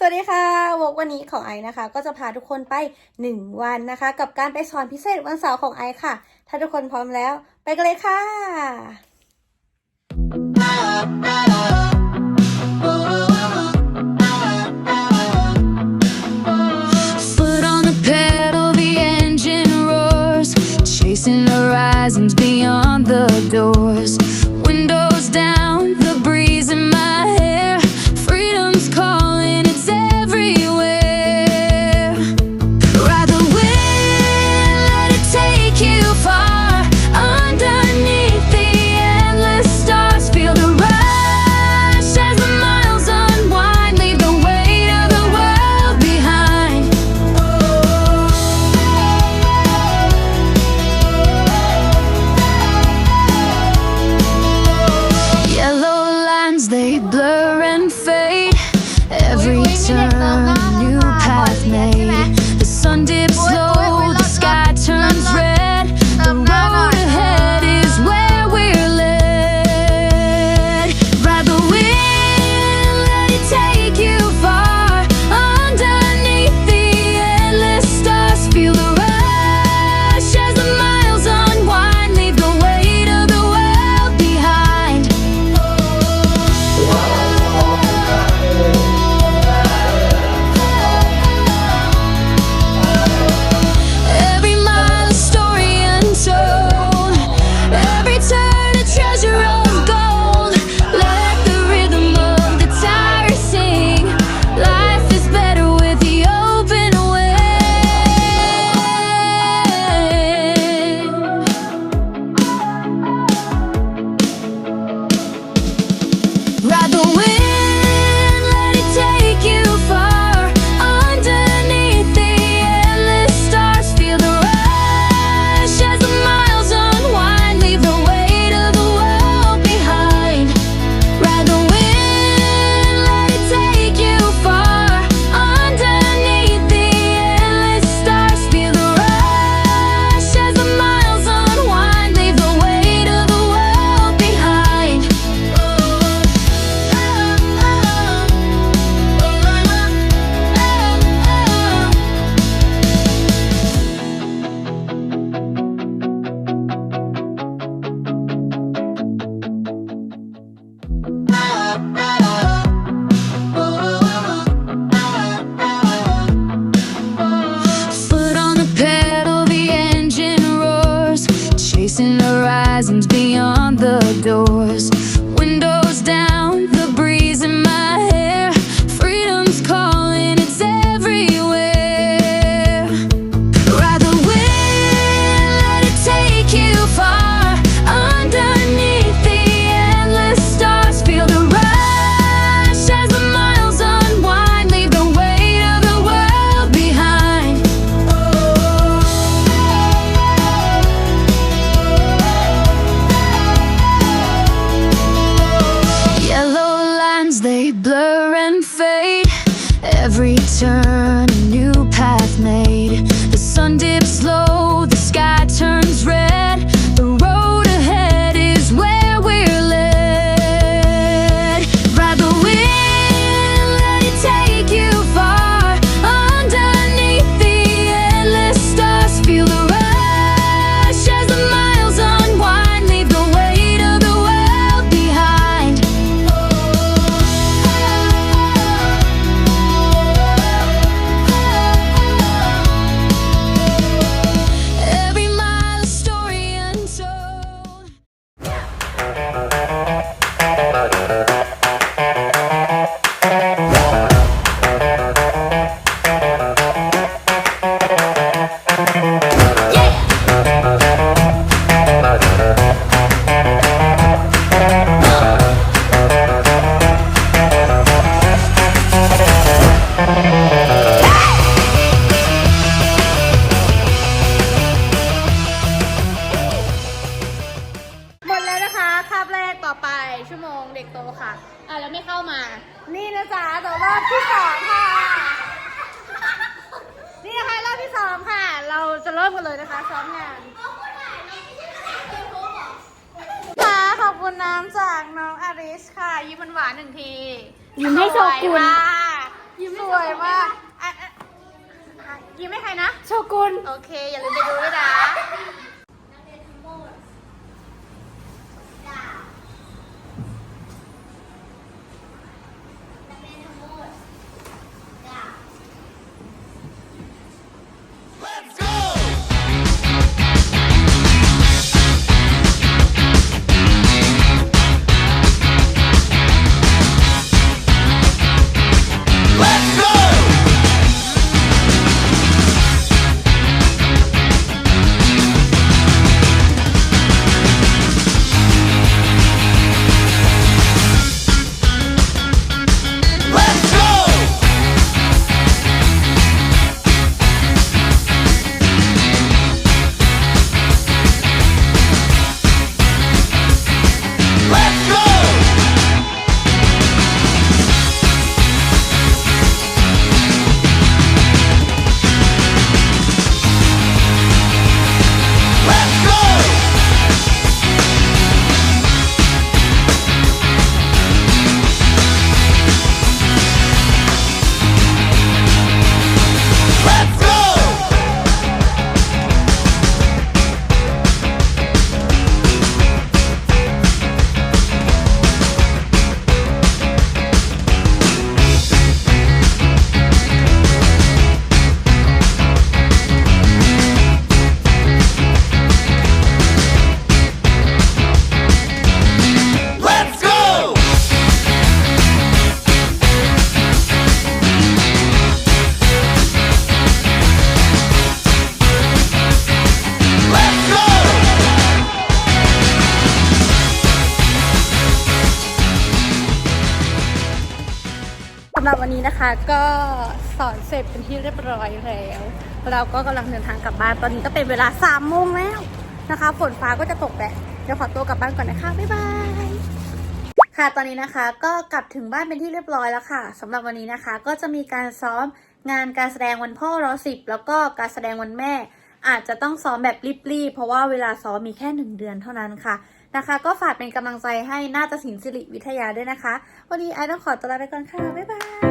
สวัสดีค่ะวกวันนี้ของไอนะคะ ก็จะพาทุกคนไป 1 วันนะคะ กับการไปสอนพิเศษวันเสาร์ของไอค่ะ ถ้าทุกคนพร้อมแล้ว ไปกันเลยค่ะ they blur and fade. Every turn, new path made. The sun dips low, horizons beyond the doors. นี่นะจ๊ะแต่รอบที่สองค่ะ นี่นะคะรอบที่สองค่ะ เราจะเริ่มกันเลยนะคะซ้อมงานค่ะขอบคุณน้ำจากน้องอาริสค่ะ ยิ้มหวานๆหนึ่งทียิ้มให้โชกุน สวยมากสวยมากยิ้มให้ใครนะ โชกุน โอเค อย่าลืมไปดูด้วยนะ นี้นะคะก็สอนเสร็จเป็นที่เรียบร้อยแล้ว เราก็กำลังเดินทางกลับบ้านตอนนี้ก็เป็นเวลาสามโมงแล้วนะคะฝนฟ้าก็จะตกแหละเดี๋ยวขอตัวกลับบ้านก่อนนะคะ บ๊ายบายค่ะตอนนี้นะคะก็กลับถึงบ้านเป็นที่เรียบร้อยแล้วค่ะสำหรับวันนี้นะคะ ก็จะมีการซ้อมงานการแสดงวันพ่อรอสิบแล้วก็การแสดงวันแม่ อาจจะต้องซ้อมแบบรีบๆเพราะว่าเวลาซ้อมมีแค่หนึ่งเดือนเท่านั้นค่ะนะคะ ก็ฝากเป็นกำลังใจให้นาฏศิลป์สิริวิทยาด้วยนะคะ วันนี้ไอต้องขอตัวลาไปก่อนค่ะ บ๊ายบาย